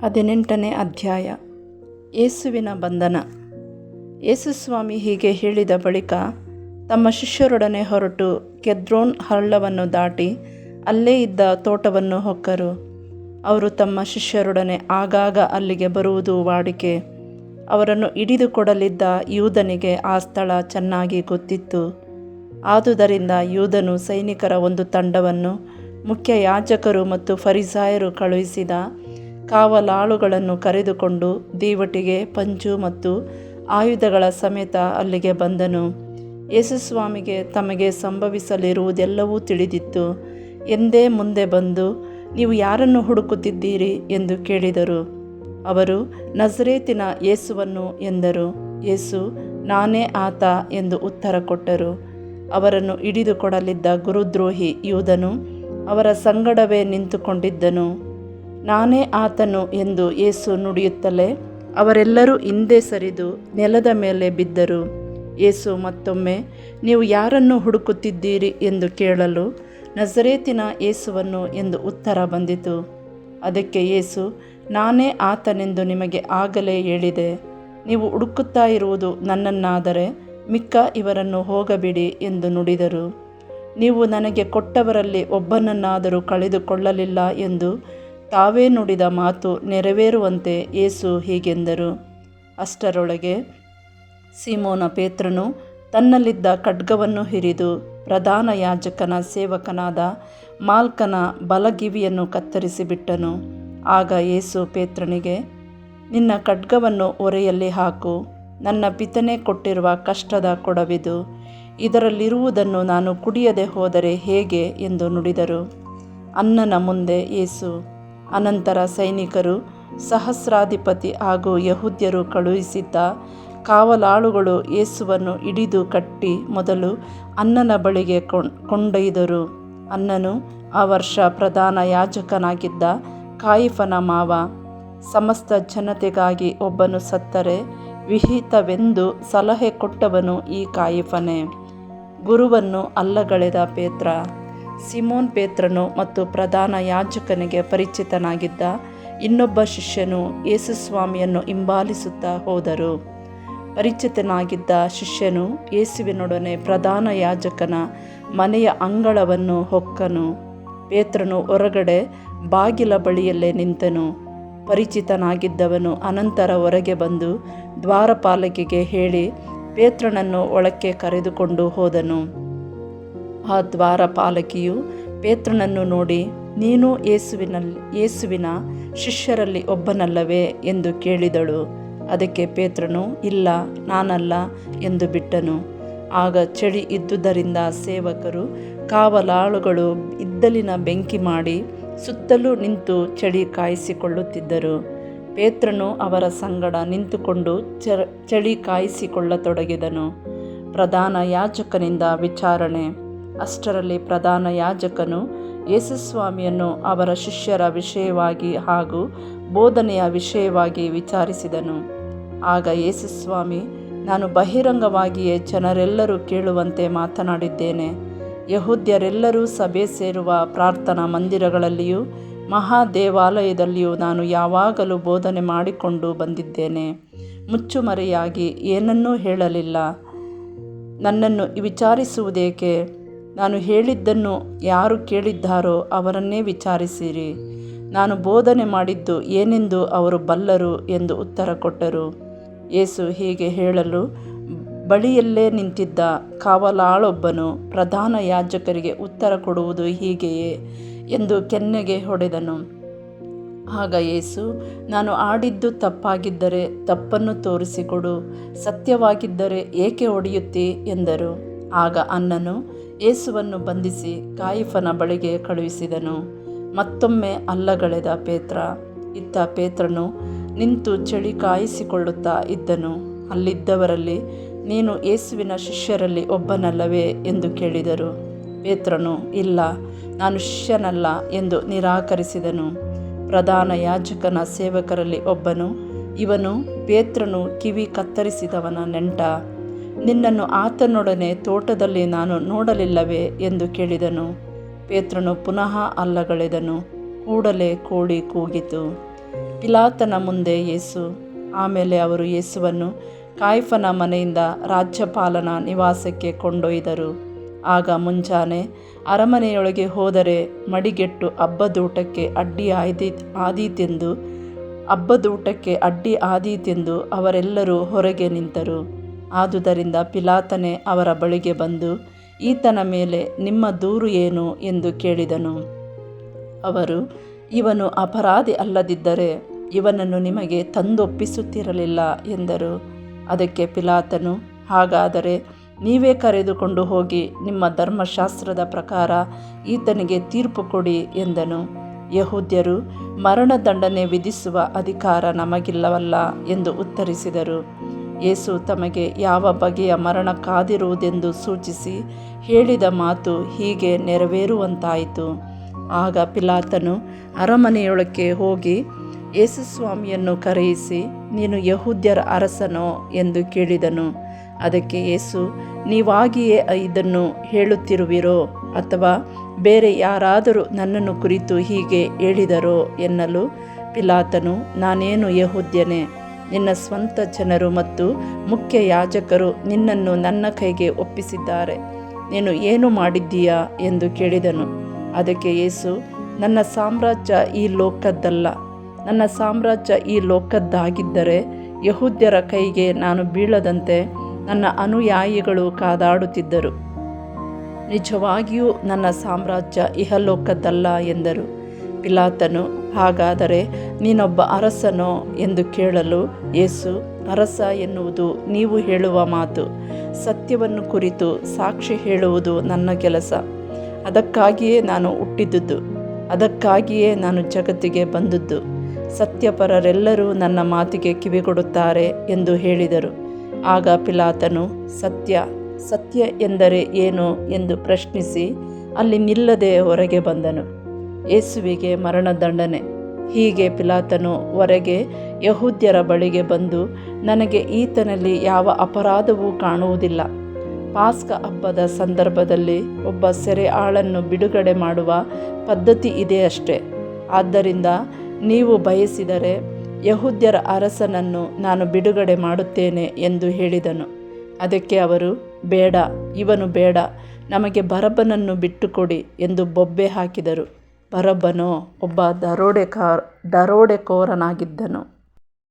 ಹದಿನೆಂಟನೇ ಅಧ್ಯಾಯ. ಯೇಸುವಿನ ಬಂಧನ. ಯೇಸುಸ್ವಾಮಿ ಹೀಗೆ ಹೇಳಿದ ಬಳಿಕ ತಮ್ಮ ಶಿಷ್ಯರೊಡನೆ ಹೊರಟು ಕೆದ್ರೋನ್ ಹಳ್ಳವನ್ನು ದಾಟಿ ಅಲ್ಲೇ ಇದ್ದ ತೋಟವನ್ನು ಹೊಕ್ಕರು. ಅವರು ತಮ್ಮ ಶಿಷ್ಯರೊಡನೆ ಆಗಾಗ ಅಲ್ಲಿಗೆ ಬರುವುದು ವಾಡಿಕೆ. ಅವರನ್ನು ಹಿಡಿದುಕೊಡಲಿದ್ದ ಯೂದನಿಗೆ ಆ ಸ್ಥಳ ಚೆನ್ನಾಗಿ ಗೊತ್ತಿತ್ತು. ಆದುದರಿಂದ ಯೂದನು ಸೈನಿಕರ ಒಂದು ತಂಡವನ್ನು ಮುಖ್ಯ ಯಾಜಕರು ಮತ್ತು ಫರಿಸಾಯರು ಕಳುಹಿಸಿದ ಕಾವಲಾಳುಗಳನ್ನು ಕರೆದುಕೊಂಡು ದೀವಟಿಗೆ ಪಂಚು ಮತ್ತು ಆಯುಧಗಳ ಸಮೇತ ಅಲ್ಲಿಗೆ ಬಂದನು. ಯೇಸುಸ್ವಾಮಿಗೆ ತಮಗೆ ಸಂಭವಿಸಲಿರುವುದೆಲ್ಲವೂ ತಿಳಿದಿತ್ತು. ಎಂದೇ ಮುಂದೆ ಬಂದು ನೀವು ಯಾರನ್ನು ಹುಡುಕುತ್ತಿದ್ದೀರಿ? ಎಂದು ಕೇಳಿದರು. ಅವರು, ನಜರೇತಿನ ಯೇಸುವನ್ನು ಎಂದರು. ಯೇಸು, ನಾನೇ ಆತ ಎಂದು ಉತ್ತರ ಕೊಟ್ಟರು. ಅವರನ್ನು ಹಿಡಿದುಕೊಡಲಿದ್ದ ಗುರುದ್ರೋಹಿ ಯೂದನು ಅವರ ಸಂಗಡವೇ ನಿಂತುಕೊಂಡಿದ್ದನು. ನಾನೇ ಆತನು ಎಂದು ಯೇಸು ನುಡಿಯುತ್ತಲೇ ಅವರೆಲ್ಲರೂ ಹಿಂದೆ ಸರಿದು ನೆಲದ ಮೇಲೆ ಬಿದ್ದರು. ಯೇಸು ಮತ್ತೊಮ್ಮೆ, ನೀವು ಯಾರನ್ನು ಹುಡುಕುತ್ತಿದ್ದೀರಿ ಎಂದು ಕೇಳಲು ನಜರೇತಿನ ಯೇಸುವನ್ನು ಎಂದು ಉತ್ತರ ಬಂದಿತು. ಅದಕ್ಕೆ ಯೇಸು, ನಾನೇ ಆತನೆಂದು ನಿಮಗೆ ಆಗಲೇ ಹೇಳಿದೆ. ನೀವು ಹುಡುಕುತ್ತಾ ಇರುವುದು ನನ್ನನ್ನಾದರೆ ಮಿಕ್ಕ ಇವರನ್ನು ಹೋಗಬಿಡಿ ಎಂದು ನುಡಿದರು. ನೀವು ನನಗೆ ಕೊಟ್ಟವರಲ್ಲಿ ಒಬ್ಬನನ್ನಾದರೂ ಕಳೆದುಕೊಳ್ಳಲಿಲ್ಲ ಎಂದು ತಾವೇ ನುಡಿದ ಮಾತು ನೆರವೇರುವಂತೆ ಏಸು ಹೀಗೆಂದರು. ಅಷ್ಟರೊಳಗೆ ಸೀಮೋನ ಪೇತ್ರನು ತನ್ನಲ್ಲಿದ್ದ ಖಡ್ಗವನ್ನು ಹಿರಿದು ಪ್ರಧಾನ ಯಾಜಕನ ಸೇವಕನಾದ ಮಾಲ್ಕನ ಬಲಗಿವಿಯನ್ನು ಕತ್ತರಿಸಿಬಿಟ್ಟನು ಆಗ ಏಸು ಪೇತ್ರನಿಗೆ, ನಿನ್ನ ಖಡ್ಗವನ್ನು ಒರೆಯಲ್ಲಿ ಹಾಕು, ನನ್ನ ಪಿತನೆ ಕೊಟ್ಟಿರುವ ಕಷ್ಟದ ಕೊಡವಿದು, ಇದರಲ್ಲಿರುವುದನ್ನು ನಾನು ಕುಡಿಯದೆ ಹೋದರೆ ಹೇಗೆ ಎಂದು ನುಡಿದರು. ಅನ್ನನ ಮುಂದೆ ಯೇಸು ಅನಂತರ ಸೈನಿಕರು ಸಹಸ್ರಾಧಿಪತಿ ಹಾಗೂ ಯಹೂದ್ಯರು ಕಳುಹಿಸಿದ್ದ ಕಾವಲಾಳುಗಳು ಯೇಸುವನ್ನು ಹಿಡಿದು ಕಟ್ಟಿ ಮೊದಲು ಅನ್ನನ ಬಳಿಗೆ ಕೊಂಡೊಯ್ದರು. ಅನ್ನನು ಆ ವರ್ಷ ಪ್ರಧಾನ ಯಾಜಕನಾಗಿದ್ದ ಕಾಯಿಫನ ಮಾವ. ಸಮಸ್ತ ಜನತೆಗಾಗಿ ಒಬ್ಬನು ಸತ್ತರೆ, ವಿಹಿತವೆಂದು ಸಲಹೆ ಕೊಟ್ಟವನು ಈ ಕಾಯಿಫನೇ. ಗುರುವನ್ನು ಅಲ್ಲಗಳೆದ ಪೇತ್ರ. ಸಿಮೋನ್ ಪೇತ್ರನು ಮತ್ತು ಪ್ರಧಾನ ಯಾಜಕನಿಗೆ ಪರಿಚಿತನಾಗಿದ್ದ ಇನ್ನೊಬ್ಬ ಶಿಷ್ಯನು ಯೇಸುಸ್ವಾಮಿಯನ್ನು ಹಿಂಬಾಲಿಸುತ್ತಾ ಹೋದರು. ಪರಿಚಿತನಾಗಿದ್ದ ಶಿಷ್ಯನು ಯೇಸುವಿನೊಡನೆ ಪ್ರಧಾನ ಯಾಜಕನ ಮನೆಯ ಅಂಗಳವನ್ನು ಹೊಕ್ಕನು. ಪೇತ್ರನು ಹೊರಗಡೆ ಬಾಗಿಲ ಬಳಿಯಲ್ಲೇ ನಿಂತನು. ಪರಿಚಿತನಾಗಿದ್ದವನು ಅನಂತರ ಹೊರಗೆ ಬಂದು ದ್ವಾರಪಾಲಕಿಗೆ ಹೇಳಿ ಪೇತ್ರನನ್ನು ಒಳಕ್ಕೆ ಕರೆದುಕೊಂಡು ಹೋದನು. ಆ ದ್ವಾರಪಾಲಕಿಯು ಪೇತ್ರನನ್ನು ನೋಡಿ, ನೀನು ಯೇಸುವಿನಲ್ಲಿ ಯೇಸುವಿನ ಶಿಷ್ಯರಲ್ಲಿ ಒಬ್ಬನಲ್ಲವೇ? ಎಂದು ಕೇಳಿದಳು. ಅದಕ್ಕೆ ಪೇತ್ರನು, ಇಲ್ಲ, ನಾನಲ್ಲ, ಎಂದು ಬಿಟ್ಟನು. ಆಗ ಚಳಿ ಇದ್ದುದರಿಂದ ಸೇವಕರು ಕಾವಲಾಳುಗಳು ಇದ್ದಲಿನ ಬೆಂಕಿ ಮಾಡಿ ಸುತ್ತಲೂ ನಿಂತು ಚಳಿ ಕಾಯಿಸಿಕೊಳ್ಳುತ್ತಿದ್ದರು. ಪೇತ್ರನು ಅವರ ಸಂಗಡ ನಿಂತುಕೊಂಡು ಚಳಿ ಕಾಯಿಸಿಕೊಳ್ಳತೊಡಗಿದನು. ಪ್ರಧಾನ ಯಾಚಕನಿಂದ ವಿಚಾರಣೆ. ಅಷ್ಟರಲ್ಲಿ ಪ್ರಧಾನ ಯಾಜಕನು ಯೇಸುಸ್ವಾಮಿಯನ್ನು ಅವರ ಶಿಷ್ಯರ ವಿಷಯವಾಗಿ ಹಾಗೂ ಬೋಧನೆಯ ವಿಷಯವಾಗಿ ವಿಚಾರಿಸಿದನು. ಆಗ ಯೇಸುಸ್ವಾಮಿ, ನಾನು ಬಹಿರಂಗವಾಗಿಯೇ ಜನರೆಲ್ಲರೂ ಕೇಳುವಂತೆ ಮಾತನಾಡಿದ್ದೇನೆ. ಯಹೂದ್ಯರೆಲ್ಲರೂ ಸಭೆ ಸೇರುವ ಪ್ರಾರ್ಥನಾ ಮಂದಿರಗಳಲ್ಲಿಯೂ ಮಹಾದೇವಾಲಯದಲ್ಲಿಯೂ ನಾನು ಯಾವಾಗಲೂ ಬೋಧನೆ ಮಾಡಿಕೊಂಡು ಬಂದಿದ್ದೇನೆ. ಮುಚ್ಚುಮರೆಯಾಗಿ ಏನನ್ನೂ ಹೇಳಲಿಲ್ಲ. ನನ್ನನ್ನು ವಿಚಾರಿಸುವುದೇಕೆ? ನಾನು ಹೇಳಿದ್ದನ್ನು ಯಾರು ಕೇಳಿದ್ದಾರೋ ಅವರನ್ನೇ ವಿಚಾರಿಸಿರಿ. ನಾನು ಬೋಧನೆ ಮಾಡಿದ್ದು ಏನೆಂದು ಅವರು ಬಲ್ಲರು ಎಂದು ಉತ್ತರ ಕೊಟ್ಟರು. ಯೇಸು ಹೀಗೆ ಹೇಳಲು, ಬಳಿಯಲ್ಲೇ ನಿಂತಿದ್ದ ಕಾವಲಾಳೊಬ್ಬನು ಪ್ರಧಾನ ಯಾಜಕರಿಗೆ ಉತ್ತರ ಕೊಡುವುದು ಹೀಗೆಯೇ ಎಂದು ಕೆನ್ನೆಗೆ ಹೊಡೆದನು. ಆಗ ಯೇಸು, ನಾನು ಆಡಿದ್ದು ತಪ್ಪಾಗಿದ್ದರೆ ತಪ್ಪನ್ನು ತೋರಿಸಿಕೊಡು, ಸತ್ಯವಾಗಿದ್ದರೆ ಏಕೆ ಹೊಡೆಯುತ್ತಿ? ಎಂದರು. ಆಗ ಅನ್ನನು ಯೇಸುವನ್ನು ಬಂಧಿಸಿ ಕಾಯಿಫನ ಬಳಿಗೆ ಕಳುಹಿಸಿದನು. ಮತ್ತೊಮ್ಮೆ ಅಲ್ಲಗಳೆದ ಪೇತ್ರ ಇತ್ತ ಪೇತ್ರನು ನಿಂತು ಚಳಿ ಕಾಯಿಸಿಕೊಳ್ಳುತ್ತಾ ಇದ್ದನು. ಅಲ್ಲಿದ್ದವರಲ್ಲಿ ನೀನು ಯೇಸುವಿನ ಶಿಷ್ಯರಲ್ಲಿ ಒಬ್ಬನಲ್ಲವೇ ಎಂದು ಕೇಳಿದರು. ಪೇತ್ರನು, ಇಲ್ಲ, ನಾನು ಶಿಷ್ಯನಲ್ಲ ಎಂದು ನಿರಾಕರಿಸಿದನು. ಪ್ರಧಾನ ಯಾಜಕನ ಸೇವಕರಲ್ಲಿ ಒಬ್ಬನು, ಇವನು ಪೇತ್ರನು ಕಿವಿ ಕತ್ತರಿಸಿದವನ ನೆಂಟ. ನಿನ್ನನ್ನು ಆತನೊಡನೆ ತೋಟದಲ್ಲಿ ನಾನು ನೋಡಲಿಲ್ಲವೇ ಎಂದು ಕೇಳಿದನು. ಪೇತ್ರನು ಪುನಃ ಅಲ್ಲಗಳೆದನು. ಕೂಡಲೇ ಕೋಳಿ ಕೂಗಿತು. ಪಿಲಾತನ ಮುಂದೆ ಯೇಸು. ಆಮೇಲೆ ಅವರು ಯೇಸುವನ್ನು ಕಾಯ್ಫನ ಮನೆಯಿಂದ ರಾಜ್ಯಪಾಲನ ನಿವಾಸಕ್ಕೆ ಕೊಂಡೊಯ್ದರು. ಆಗ ಮುಂಜಾನೆ ಅರಮನೆಯೊಳಗೆ ಹೋದರೆ ಮಡಿಗೆಟ್ಟು ಹಬ್ಬದೂಟಕ್ಕೆ ಅಡ್ಡಿ ಆಯ್ದಿ ಆದೀತೆಂದು, ಹಬ್ಬದೂಟಕ್ಕೆ ಅಡ್ಡಿ ಆದೀತೆಂದು ಅವರೆಲ್ಲರೂ ಹೊರಗೆ ನಿಂತರು. ಆದುದರಿಂದ ಪಿಲಾತನೇ ಅವರ ಬಳಿಗೆ ಬಂದು, ಈತನ ಮೇಲೆ ನಿಮ್ಮ ದೂರು ಏನು? ಎಂದು ಕೇಳಿದನು. ಅವರು, ಇವನು ಅಪರಾಧಿ ಅಲ್ಲದಿದ್ದರೆ ಇವನನ್ನು ನಿಮಗೆ ತಂದೊಪ್ಪಿಸುತ್ತಿರಲಿಲ್ಲ ಎಂದರು. ಅದಕ್ಕೆ ಪಿಲಾತನು, ಹಾಗಾದರೆ ನೀವೇ ಕರೆದುಕೊಂಡು ಹೋಗಿ ನಿಮ್ಮ ಧರ್ಮಶಾಸ್ತ್ರದ ಪ್ರಕಾರ ಈತನಿಗೆ ತೀರ್ಪು ಕೊಡಿ ಎಂದನು. ಯಹೂದ್ಯರು, ಮರಣದಂಡನೆ ವಿಧಿಸುವ ಅಧಿಕಾರ ನಮಗಿಲ್ಲವಲ್ಲ ಎಂದು ಉತ್ತರಿಸಿದರು. ಯೇಸು ತಮಗೆ ಯಾವ ಬಗೆಯ ಮರಣ ಕಾದಿರುವುದೆಂದು ಸೂಚಿಸಿ ಹೇಳಿದ ಮಾತು ಹೀಗೆ ನೆರವೇರುವಂತಾಯಿತು. ಆಗ ಪಿಲಾತನು ಅರಮನೆಯೊಳಕ್ಕೆ ಹೋಗಿ ಯೇಸುಸ್ವಾಮಿಯನ್ನು ಕರೆಯಿಸಿ, ನೀನು ಯಹೂದ್ಯರ ಅರಸನೋ? ಎಂದು ಕೇಳಿದನು. ಅದಕ್ಕೆ ಯೇಸು, ನೀವಾಗಿಯೇ ಇದನ್ನು ಹೇಳುತ್ತಿರುವಿರೋ ಅಥವಾ ಬೇರೆ ಯಾರಾದರೂ ನನ್ನನ್ನು ಕುರಿತು ಹೀಗೆ ಹೇಳಿದರೋ ಎನ್ನಲು ಪಿಲಾತನು, ನಾನೇನು ಯಹೂದ್ಯನೇ? ನಿನ್ನ ಸ್ವಂತ ಜನರು ಮತ್ತು ಮುಖ್ಯ ಯಾಜಕರು ನಿನ್ನನ್ನು ನನ್ನ ಕೈಗೆ ಒಪ್ಪಿಸಿದ್ದಾರೆ. ನೀನು ಏನು ಮಾಡಿದ್ದೀಯಾ ಎಂದು ಕೇಳಿದನು. ಅದಕ್ಕೆ ಯೇಸು, ನನ್ನ ಸಾಮ್ರಾಜ್ಯ ಈ ಲೋಕದ್ದಲ್ಲ. ನನ್ನ ಸಾಮ್ರಾಜ್ಯ ಈ ಲೋಕದ್ದಾಗಿದ್ದರೆ ಯಹೂದ್ಯರ ಕೈಗೆ ನಾನು ಬೀಳದಂತೆ ನನ್ನ ಅನುಯಾಯಿಗಳು ಕಾದಾಡುತ್ತಿದ್ದರು. ನಿಜವಾಗಿಯೂ ನನ್ನ ಸಾಮ್ರಾಜ್ಯ ಇಹಲೋಕದ್ದಲ್ಲ ಎಂದರು. ಪಿಲಾತನು ಹಾಗಾದರೆ ನೀನೊಬ್ಬ ಅರಸನೋ ಎಂದು ಕೇಳಲು ಯೇಸು, ಅರಸ ಎನ್ನುವುದು ನೀವು ಹೇಳುವ ಮಾತು. ಸತ್ಯವನ್ನು ಕುರಿತು ಸಾಕ್ಷಿ ಹೇಳುವುದು ನನ್ನ ಕೆಲಸ. ಅದಕ್ಕಾಗಿಯೇ ನಾನು ಹುಟ್ಟಿದುದು ಅದಕ್ಕಾಗಿಯೇ ನಾನು ಜಗತ್ತಿಗೆ ಬಂದದ್ದು. ಸತ್ಯಪರರೆಲ್ಲರೂ ನನ್ನ ಮಾತಿಗೆ ಕಿವಿಗೊಡುತ್ತಾರೆ ಎಂದು ಹೇಳಿದರು. ಆಗ ಪಿಲಾತನು, ಸತ್ಯ ಸತ್ಯ ಎಂದರೆ ಏನು? ಎಂದು ಪ್ರಶ್ನಿಸಿ ಅಲ್ಲಿ ನಿಲ್ಲದೆ ಹೊರಗೆ ಬಂದನು. ಯೇಸುವಿಗೆ ಮರಣದಂಡನೆ. ಹೀಗೆ ಪಿಲಾತನು ಹೊರಗೆ ಯಹೂದ್ಯರ ಬಳಿಗೆ ಬಂದು, ನನಗೆ ಈತನಲ್ಲಿ ಯಾವ ಅಪರಾಧವೂ ಕಾಣುವುದಿಲ್ಲ. ಪಾಸ್ಕ ಹಬ್ಬದ ಸಂದರ್ಭದಲ್ಲಿ ಒಬ್ಬ ಸೆರೆ ಆಳನ್ನು ಬಿಡುಗಡೆ ಮಾಡುವ ಪದ್ಧತಿ ಇದೆಯಷ್ಟೇ ಆದ್ದರಿಂದ ನೀವು ಬಯಸಿದರೆ ಯಹೂದ್ಯರ ಅರಸನನ್ನು ನಾನು ಬಿಡುಗಡೆ ಮಾಡುತ್ತೇನೆ ಎಂದು ಹೇಳಿದನು. ಅದಕ್ಕೆ ಅವರು, ಬೇಡ, ಇವನು ಬೇಡ, ನಮಗೆ ಬರಬನನ್ನು ಬಿಟ್ಟುಕೊಡಿ ಎಂದು ಬೊಬ್ಬೆ ಹಾಕಿದರು. ಬರಬ್ಬನು ಒಬ್ಬ ದರೋಡೆಕಾರ್ ದರೋಡೆಕೋರನಾಗಿದ್ದನು.